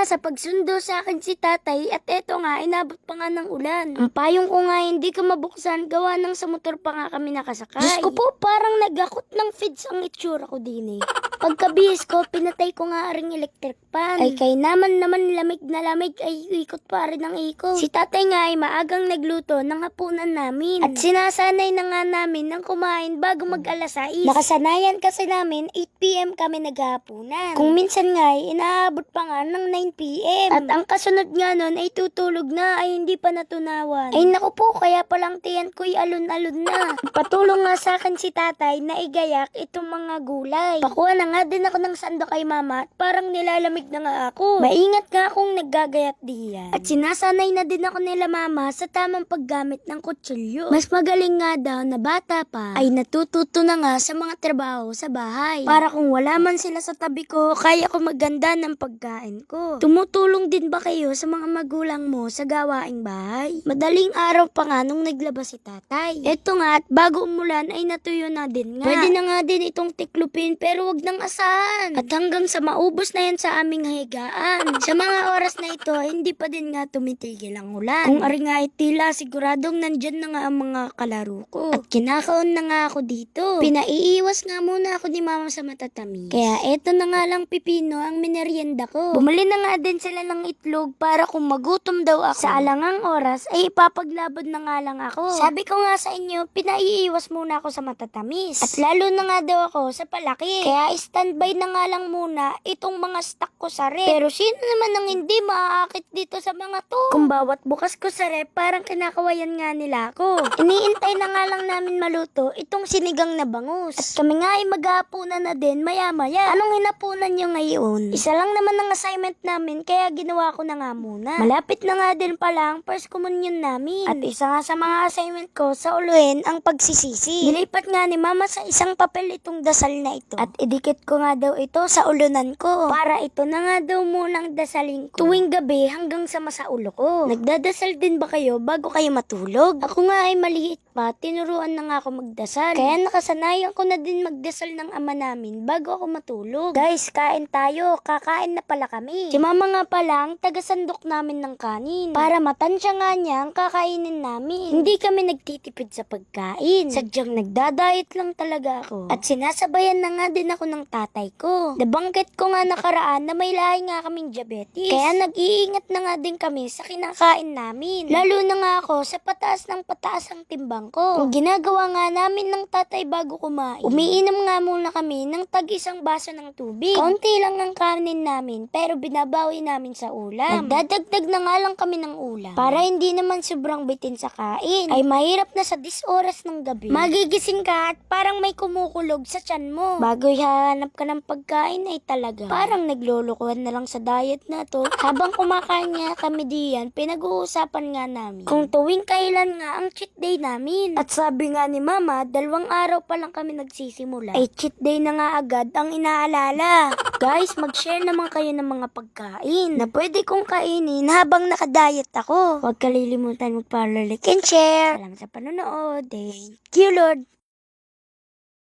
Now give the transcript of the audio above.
nga sa pagsundo sa akin si tatay at eto nga, inabot pa nga ng ulan. Ang payong ko nga hindi ka mabuksan, gawa ng sa motor pa nga kami nakasakay. Diyos ko po, parang nagakot ng feeds ang itsura ko din eh. Pagkabihis ko, pinatay ko nga ring electric pan. Ay kay naman naman lamig na lamig ay ikot pa rin ang ikot. Si tatay nga ay maagang nagluto ng hapunan namin. At sinasanay na nga namin ng kumain bago mag alas 6. Nakasanayan kasi namin 8pm kami naghahapunan. Kung minsan nga ay inaabot pa nga ng 9pm. At ang kasunod nga nun ay tutulog na ay hindi pa natunawan. Ay naku po, kaya palang tiyan ko'y alun-alun na. Patulong nga sa akin si tatay na igayak itong mga gulay. Pakuha na nga din ako ng sando kay mama at parang nilalamig na nga ako. Maingat nga akong naggagayat diyan. At sinasanay na din ako nila mama sa tamang paggamit ng kutsilyo. Mas magaling nga daw na bata pa ay natututo na nga sa mga trabaho sa bahay. Para kung wala man sila sa tabi ko, kaya ko maganda ng pagkain ko. Tumutulong din ba kayo sa mga magulang mo sa gawaing bahay? Madaling araw pa nga nung naglabas si tatay. Eto nga at bago umulan ay natuyo na din nga. Pwede na nga din itong tiklupin pero wag nang asahan. At hanggang sa maubos na yan sa aming higaan. Sa mga oras na ito, hindi pa din nga tumitigil ang ulan. Kung ari nga ay tila, siguradong nandyan na nga ang mga kalaro ko. At kinakaon na nga ako dito. Pinaiiwas nga muna ako ni mama sa matatamis. Kaya eto na nga lang pipino ang minerienda ko. Bumali na nga din sila ng itlog para kung magutom daw ako. Sa alangang oras ay ipapaglabad na nga lang ako. Sabi ko nga sa inyo, pinaiiwas muna ako sa matatamis. At lalo na nga daw ako sa palaki. Kaya standby na nga lang muna itong mga stock ko sa rep. Pero sino naman ang hindi maaakit dito sa mga to? Kung bawat bukas ko sa rep, parang kinakawayan nga nila ako. Iniintay na nga lang namin maluto itong sinigang na bangus. At kami nga ay maghapunan na din maya-maya. Anong hinapunan nyo ngayon? Isa lang naman ang assignment namin kaya ginawa ko na nga muna. Malapit na nga din pala ang first communion namin. At isa nga sa mga assignment ko sa uluhin ang pagsisisi. Nilipat nga ni mama sa isang papel itong dasal na ito. At idikit ko nga daw ito sa ulunan ko. Para ito na nga daw munang dasalin ko. Tuwing gabi hanggang sa masaulo ko. Nagdadasal din ba kayo bago kayo matulog? Ako nga ay maliit pa, tinuruan na nga ako magdasal. Kaya nakasanayan ko na din magdasal ng ama namin bago ako matulog. Guys, kain tayo. Kakain na pala kami. Si mama nga pala ang tagasandok namin ng kanin. Para matansya nga niya ang kakainin namin. Hindi kami nagtitipid sa pagkain. Sadyang nagdadayet lang talaga ako. At sinasabayan na nga din ako ng tatay ko. Nabangkit ko nga nakaraan na may lahi nga kaming diabetes. Kaya nag-iingat na nga din kami sa kinakain namin. Lalo na nga ako sa pataas ng pataas ang timbang ko. Kung ginagawa nga namin ng tatay bago kumain, umiinom nga muna kami ng tag isang baso ng tubig. Konti lang ang kanin namin pero binabawi namin sa ulam. Nagdadagdag na nga lang kami ng ulam. Para hindi naman sobrang bitin sa kain. Ay mahirap na sa 10 oras ng gabi. Magigising ka at parang may kumukulog sa tiyan mo. Bago hahanap ka ng pagkain ay talaga. Parang naglulukuhan na lang sa diet na to. Habang kumakain nga kami diyan, pinag-uusapan nga namin. Kung tuwing kailan nga ang cheat day namin. At sabi nga ni mama, dalawang araw pa lang kami nagsisimula. Ay cheat day na nga agad ang inaalala. Guys, mag-share naman kayo ng mga pagkain na pwede kong kainin habang nakadiet ako. Huwag kalilimutan mag-follow, like, and share. Salamat sa panonood. Thank you, Lord.